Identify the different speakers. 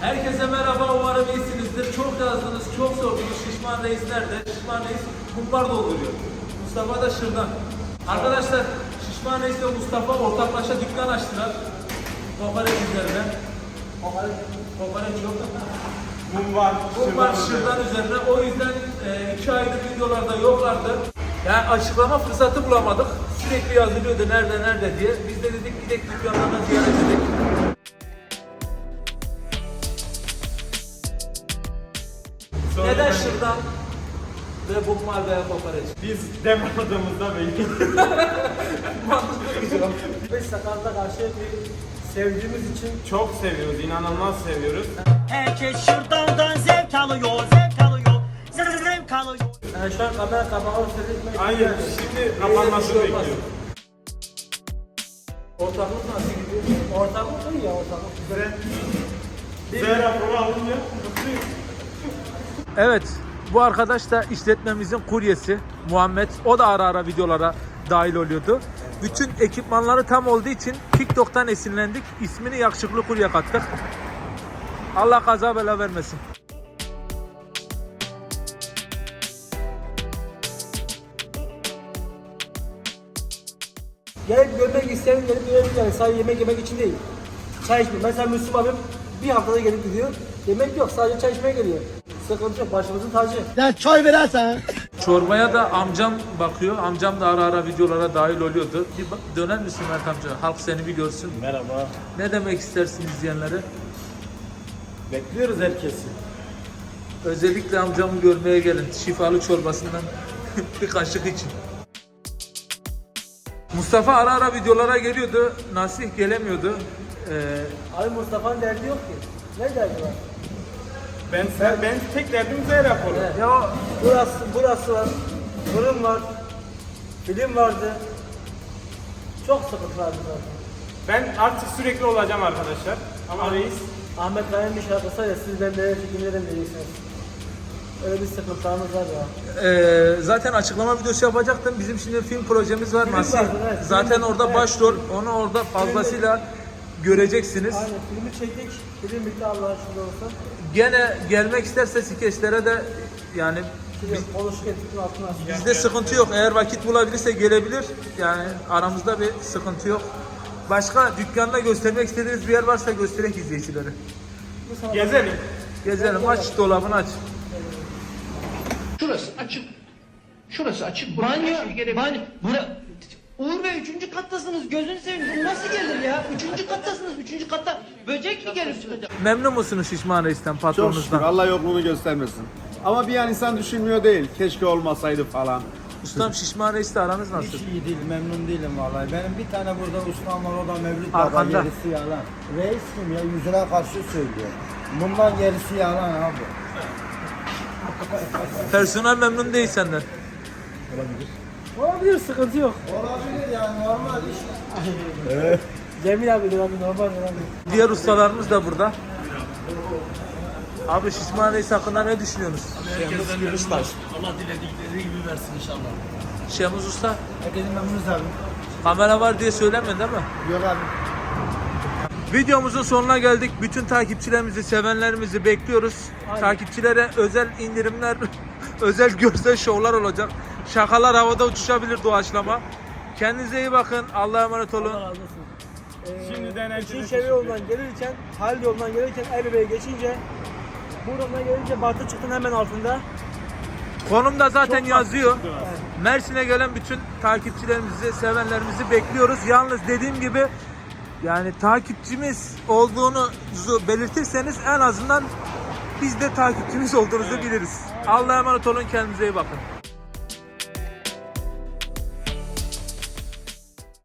Speaker 1: Herkese merhaba, umarım iyisinizdir. Çok yazdınız, çok sordunuz. Şişman Reis nerede? Şişman Reis kumpar dolduruyor. Mustafa da şırdan. Arkadaşlar, Şişman Reis ve Mustafa ortaklaşa dükkan açtılar. Kokoreç üzerine. Kokoreç, kokoreç yok.
Speaker 2: Mum var.
Speaker 1: Kumpar şırdan üzerine. O yüzden e, iki aydır videolarda yoklardı. Yani açıklama fırsatı bulamadık. Sürekli yazılıyordu nerede nerede diye. Biz de dedik gidelim dükkanlarına ziyaret edelim. Neden şırdan ve bumbar veya kokoreç?
Speaker 2: Biz demadığımızda belki.
Speaker 3: Biz sakalda karşı bir sevdiğimiz için
Speaker 2: Çok seviyoruz, inanılmaz seviyoruz.
Speaker 4: Herkes şırdandan zevk alıyor, zevk alıyor, zevk alıyor.
Speaker 3: yani şu an kamera kapağı söylemek
Speaker 2: Aynen, şimdi kapanmasını
Speaker 1: şey olmaz.
Speaker 2: bekliyoruz.
Speaker 1: Ortaklık nasıl gidiyor?
Speaker 3: ortaklık iyi ya ortaklık güzel.
Speaker 2: Z raporu alınca mutluyuz.
Speaker 1: Evet, bu arkadaş da işletmemizin kuryesi Muhammed. O da ara ara videolara dahil oluyordu. Bütün ekipmanları tam olduğu için TikTok'tan esinlendik. İsmini yakışıklı kurye kattık. Allah kaza bela vermesin.
Speaker 3: Gelip görmek isteyen gelip görebilir yani sadece yemek yemek için değil. Çay içmek. Mesela Müslüm abim bir haftada gelip gidiyor. Yemek yok sadece çay içmeye geliyor. Sıkıntı yok başımızın tacı.
Speaker 1: Çorbaya da amcam bakıyor. Amcam da ara ara videolara dahil oluyordu. Bir bak- döner misin Mert amca? Halk seni bir görsün.
Speaker 5: Merhaba.
Speaker 1: Ne demek istersin izleyenlere?
Speaker 5: Bekliyoruz herkesi.
Speaker 1: Özellikle amcamı görmeye gelin. Şifalı çorbasından bir kaşık için. Mustafa ara ara videolara geliyordu. Nasih gelemiyordu. Ee,
Speaker 3: Abi Mustafa'nın derdi yok ki. Ne derdi var?
Speaker 2: Ben, sen, ben tek derdim Z raporu.
Speaker 3: Evet.
Speaker 1: ya
Speaker 3: Burası, burası var. Fırın var. Film vardı. Çok sıkıntı vardı zaten.
Speaker 2: Ben artık sürekli olacağım arkadaşlar. Ama reis
Speaker 3: Ahmet Kaya'nın bir şarkısı var ya siz ben nereye çekimlerim diyeceksiniz. Öyle bir sıkıntılarımız var ya.
Speaker 1: Ee, zaten açıklama videosu yapacaktım. Bizim şimdi film projemiz var.
Speaker 3: Film vardı, evet.
Speaker 1: Zaten
Speaker 3: Film-
Speaker 1: orada
Speaker 3: evet.
Speaker 1: başrol. Onu orada fazlasıyla göreceksiniz.
Speaker 3: Aynen filmi çektik. Film bitti Allah'a şükür olsun.
Speaker 1: Gene gelmek isterse skeçlere de yani
Speaker 3: altına açtık.
Speaker 1: Bizde sıkıntı yok. Eğer vakit bulabilirse gelebilir. Yani aramızda bir sıkıntı yok. Başka dükkanda göstermek istediğiniz bir yer varsa gösterek izleyicilere.
Speaker 2: gezelim.
Speaker 1: Gezelim aç dolabını aç.
Speaker 6: Şurası açık. Şurası açık. Burası
Speaker 4: Banyo,
Speaker 6: şey
Speaker 4: banyo, bura... Uğur Bey üçüncü kattasınız gözünü seveyim bu nasıl gelir ya? Üçüncü kattasınız üçüncü katta böcek mi gelip çıkacak?
Speaker 1: Memnun musunuz Şişman Reis'ten
Speaker 5: Çok şükür
Speaker 1: patronunuzdan?
Speaker 5: Allah yokluğunu göstermesin. Ama bir an insan düşünmüyor değil. Keşke olmasaydı falan.
Speaker 1: Ustam Şişman Reis'le aranız nasıl?
Speaker 7: Hiç iyi değil, memnun değilim vallahi. Benim bir tane burada ustam var, o da Mevlüt Baba,
Speaker 1: Arkanda.
Speaker 7: gerisi yalan. Reis kim ya? Yüzüne karşı söylüyor. Bundan gerisi yalan abi.
Speaker 1: Personel memnun değil senden.
Speaker 3: Olabilir sıkıntı yok.
Speaker 7: Olabilir yani, normal iş.
Speaker 3: Cemil abi de abi normal normal.
Speaker 1: Diğer ustalarımız da burada. Abi Şişman Reis hakkında ne düşünüyorsunuz?
Speaker 6: Allah diledikleri gibi versin inşallah.
Speaker 1: Şemuz Usta
Speaker 7: Herkesin memnunuz abi.
Speaker 1: kamera var diye söylemiyor değil mi?
Speaker 7: Yok abi.
Speaker 1: Videomuzun sonuna geldik. Bütün takipçilerimizi, sevenlerimizi bekliyoruz. Takipçilere özel indirimler, özel görsel şovlar olacak. Şakalar havada uçuşabilir doğaçlama. Kendinize iyi bakın. Allah'a emanet olun.
Speaker 3: Allah razı olsun. Ee,
Speaker 2: Şimdiden herkese
Speaker 3: Üçüncü
Speaker 2: teşekkür
Speaker 3: yolundan gelirken, Halil yolundan gelirken Erbebe'ye geçince Buradan gelince Batı çıktın hemen altında.
Speaker 1: Konumda zaten yazıyor. Mersin'e gelen bütün takipçilerimizi, sevenlerimizi bekliyoruz. Yalnız dediğim gibi yani takipçimiz olduğunuzu belirtirseniz en azından biz de takipçimiz olduğunuzu biliriz. Allah'a emanet olun. Kendinize iyi bakın.